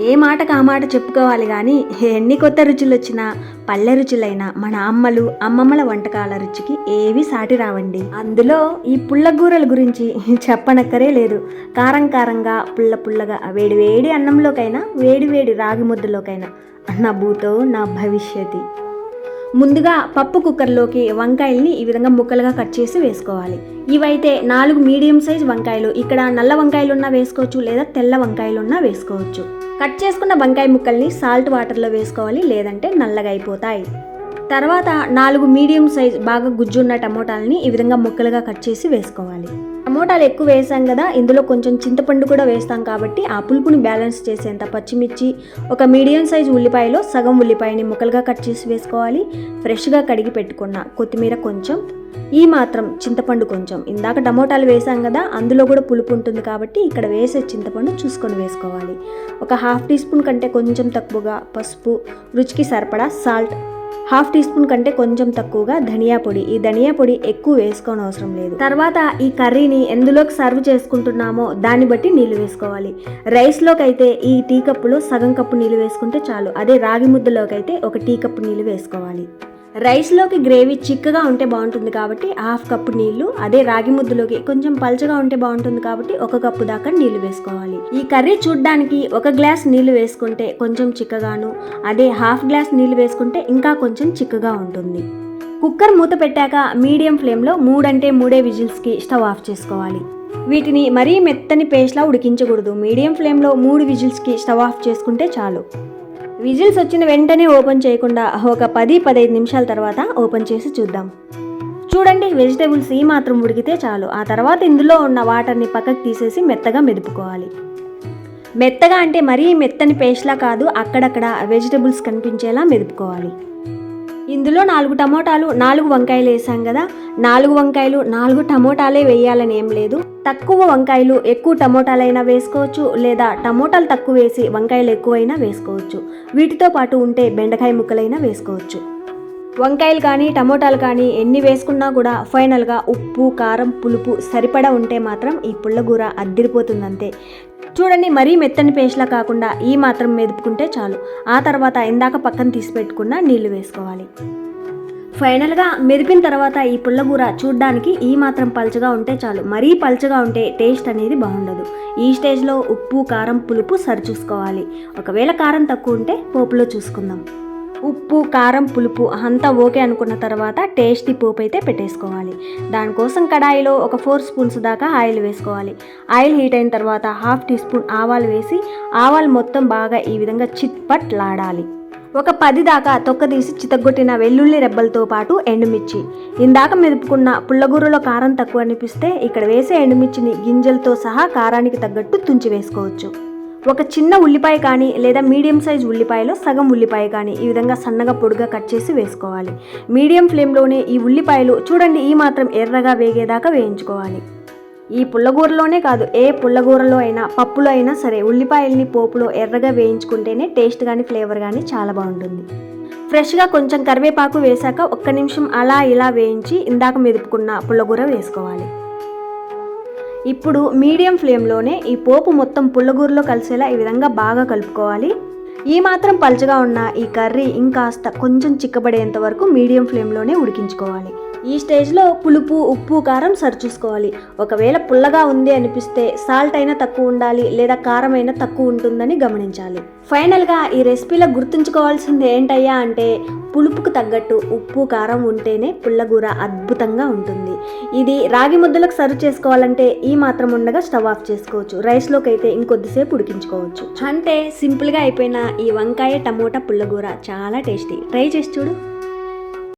ఏ మాటకు ఆ మాట చెప్పుకోవాలి కానీ ఎన్ని కొత్త రుచులు వచ్చినా పల్లె రుచులైన మన అమ్మలు అమ్మమ్మల వంటకాల రుచికి ఏవి సాటి రావండి. అందులో ఈ పుల్లగూరల గురించి చెప్పనక్కరే లేదు. కారం కారంగా పుల్ల పుల్లగా వేడి వేడి అన్నంలోకైనా వేడి వేడి రాగి ముద్దలోకైనా. నా భూతో నా భవిష్యతి. ముందుగా పప్పు కుక్కర్లోకి వంకాయల్ని ఈ విధంగా ముక్కలుగా కట్ చేసి వేసుకోవాలి. ఇవైతే నాలుగు మీడియం సైజ్ వంకాయలు. ఇక్కడ నల్ల వంకాయలు ఉన్నా వేసుకోవచ్చు లేదా తెల్ల వంకాయలున్నా వేసుకోవచ్చు. కట్ చేసుకున్న వంకాయ ముక్కల్ని సాల్ట్ వాటర్లో వేసుకోవాలి లేదంటే నల్లగా అయిపోతాయి. తర్వాత నాలుగు మీడియం సైజ్ బాగా గుజ్జున్న టమోటాలని ఈ విధంగా ముక్కలుగా కట్ చేసి వేసుకోవాలి. టమోటాలు ఎక్కువ వేసాం కదా ఇందులో కొంచెం చింతపండు కూడా వేస్తాం కాబట్టి ఆ పులుపుని బ్యాలెన్స్ చేసేంత పచ్చిమిర్చి ఒక మీడియం సైజ్ ఉల్లిపాయలో సగం ఉల్లిపాయని ముక్కలుగా కట్ చేసి వేసుకోవాలి. ఫ్రెష్గా కడిగి పెట్టుకున్న కొత్తిమీర కొంచెం ఈ మాత్రం చింతపండు కొంచెం. ఇందాక టమోటాలు వేసాం కదా అందులో కూడా పులుపు ఉంటుంది కాబట్టి ఇక్కడ వేసే చింతపండు చూసుకొని వేసుకోవాలి. ఒక హాఫ్ టీ స్పూన్ కంటే కొంచెం తక్కువగా పసుపు రుచికి సరిపడా సాల్ట్ హాఫ్ టీ స్పూన్ కంటే కొంచెం తక్కువగా ధనియా పొడి. ఈ ధనియా పొడి ఎక్కువ వేసుకోని అవసరం లేదు. తర్వాత ఈ కర్రీని ఎందులోకి సర్వ్ చేసుకుంటున్నామో దాన్ని బట్టి నీళ్ళు వేసుకోవాలి. రైస్లోకి అయితే ఈ టీ కప్పులో సగం కప్పు నీళ్ళు వేసుకుంటే చాలు. అదే రాగి ముద్దలోకి అయితే ఒక టీ కప్పు నీళ్ళు వేసుకోవాలి. రైస్లోకి గ్రేవీ చిక్కగా ఉంటే బాగుంటుంది కాబట్టి హాఫ్ కప్పు నీళ్ళు అదే రాగి ముద్దలోకి కొంచెం పల్చగా ఉంటే బాగుంటుంది కాబట్టి ఒక కప్పు దాకా నీళ్ళు వేసుకోవాలి. ఈ కర్రీ చూడ్డానికి ఒక గ్లాస్ నీళ్ళు వేసుకుంటే కొంచెం చిక్కగాను అదే హాఫ్ గ్లాస్ నీళ్ళు వేసుకుంటే ఇంకా కొంచెం చిక్కగా ఉంటుంది. కుక్కర్ మూత పెట్టాక మీడియం ఫ్లేమ్లో మూడంటే మూడే విజిల్స్కి స్టవ్ ఆఫ్ చేసుకోవాలి. వీటిని మరీ మెత్తని పేస్ట్లా ఉడికించకూడదు. మీడియం ఫ్లేమ్లో మూడు విజిల్స్కి స్టవ్ ఆఫ్ చేసుకుంటే చాలు. విజిల్స్ వచ్చిన వెంటనే ఓపెన్ చేయకుండా ఒక పది పదహైదు నిమిషాల తర్వాత ఓపెన్ చేసి చూద్దాం. చూడండి వెజిటేబుల్స్ ఈ మాత్రం ఉడికితే చాలు. ఆ తర్వాత ఇందులో ఉన్న వాటర్ని పక్కకు తీసేసి మెత్తగా మెదుపుకోవాలి. మెత్తగా అంటే మరీ మెత్తని పేస్ట్లా కాదు అక్కడక్కడ వెజిటేబుల్స్ కనిపించేలా మెదుపుకోవాలి. ఇందులో నాలుగు టమోటాలు నాలుగు వంకాయలు వేసాం కదా. నాలుగు వంకాయలు నాలుగు టమోటాలే వేయాలని ఏం లేదు. తక్కువ వంకాయలు ఎక్కువ టమోటాలైనా వేసుకోవచ్చు లేదా టమోటాలు తక్కువ వేసి వంకాయలు ఎక్కువైనా వేసుకోవచ్చు. వీటితో పాటు ఉంటే బెండకాయ ముక్కలైనా వేసుకోవచ్చు. వంకాయలు కానీ టమోటాలు కానీ ఎన్ని వేసుకున్నా కూడా ఫైనల్గా ఉప్పు కారం పులుపు సరిపడా ఉంటే మాత్రం ఈ పుల్లగూర అద్దిరిపోతుందంతే. చూడండి మరీ మెత్తని పేస్ట్లా కాకుండా ఈ మాత్రం మెదుపుకుంటే చాలు. ఆ తర్వాత ఇందాక పక్కన తీసి పెట్టుకున్న నీళ్ళు వేసుకోవాలి. ఫైనల్గా మెదిపిన తర్వాత ఈ పుల్లగూర చూడ్డానికి ఈ మాత్రం పలుచగా ఉంటే చాలు. మరీ పలుచగా ఉంటే టేస్ట్ అనేది బాగుండదు. ఈ స్టేజ్లో ఉప్పు కారం పులుపు సరి చూసుకోవాలి. ఒకవేళ కారం తక్కువ ఉంటే పోపులో చూసుకుందాం. ఉప్పు కారం పులుపు అంతా ఓకే అనుకున్న తర్వాత టేస్టీ పోపు అయితే పెట్టేసుకోవాలి. దానికోసం కడాయిలో ఒక ఫోర్ స్పూన్స్ దాకా ఆయిల్ వేసుకోవాలి. ఆయిల్ హీట్ అయిన తర్వాత హాఫ్ టీ స్పూన్ ఆవాలు వేసి ఆవాలు మొత్తం బాగా ఈ విధంగా చిట్పట్లాడాలి. ఒక పది దాకా తొక్కదీసి చితగొట్టిన వెల్లుల్లి రెబ్బలతో పాటు ఎండుమిర్చి. ఇందాక మెదుపుకున్న పుల్లగూరలో కారం తక్కువ అనిపిస్తే ఇక్కడ వేసే ఎండుమిర్చిని గింజలతో సహా కారానికి తగ్గట్టు తుంచి వేసుకోవచ్చు. ఒక చిన్న ఉల్లిపాయ కానీ లేదా మీడియం సైజ్ ఉల్లిపాయలో సగం ఉల్లిపాయ కానీ ఈ విధంగా సన్నగా పొడిగా కట్ చేసి వేసుకోవాలి. మీడియం ఫ్లేమ్లోనే ఈ ఉల్లిపాయలు చూడండి ఈ మాత్రం ఎర్రగా వేగేదాకా వేయించుకోవాలి. ఈ పుల్లగూరలోనే కాదు ఏ పుల్లగూరలో అయినా పప్పులో అయినా సరే ఉల్లిపాయల్ని పోపులో ఎర్రగా వేయించుకుంటేనే టేస్ట్ కానీ ఫ్లేవర్ కానీ చాలా బాగుంటుంది. ఫ్రెష్గా కొంచెం కరివేపాకు వేశాక ఒక్క నిమిషం అలా ఇలా వేయించి ఇందాక మెదుపుకున్న పుల్లగూర వేసుకోవాలి. ఇప్పుడు మీడియం ఫ్లేమ్లోనే ఈ పోపు మొత్తం పుల్లగూరలో కలిసేలా ఈ విధంగా బాగా కలుపుకోవాలి. ఈ మాత్రం పలుచగా ఉన్న ఈ కర్రీ ఇంకాస్త కొంచెం చిక్కబడేంత వరకు మీడియం ఫ్లేమ్లోనే ఉడికించుకోవాలి. ఈ స్టేజ్లో పులుపు ఉప్పు కారం సరిచూసుకోవాలి. ఒకవేళ పుల్లగా ఉంది అనిపిస్తే సాల్ట్ అయినా తక్కువ ఉండాలి లేదా కారం అయినా తక్కువ ఉంటుందని గమనించాలి. ఫైనల్గా ఈ రెసిపీలో గుర్తుంచుకోవాల్సింది ఏంటయ్యా అంటే పులుపుకు తగ్గట్టు ఉప్పు కారం ఉంటేనే పుల్లగూర అద్భుతంగా ఉంటుంది. ఇది రాగి ముద్దలకు సర్వ్ చేసుకోవాలంటే ఈ మాత్రం ఉండగా స్టవ్ ఆఫ్ చేసుకోవచ్చు. రైస్లోకి అయితే ఇంకొద్దిసేపు ఉడికించుకోవచ్చు. అంటే సింపుల్గా అయిపోయిన ఈ వంకాయ టమోటా పుల్లగూర చాలా టేస్టీ. ట్రై చేసి చూడు.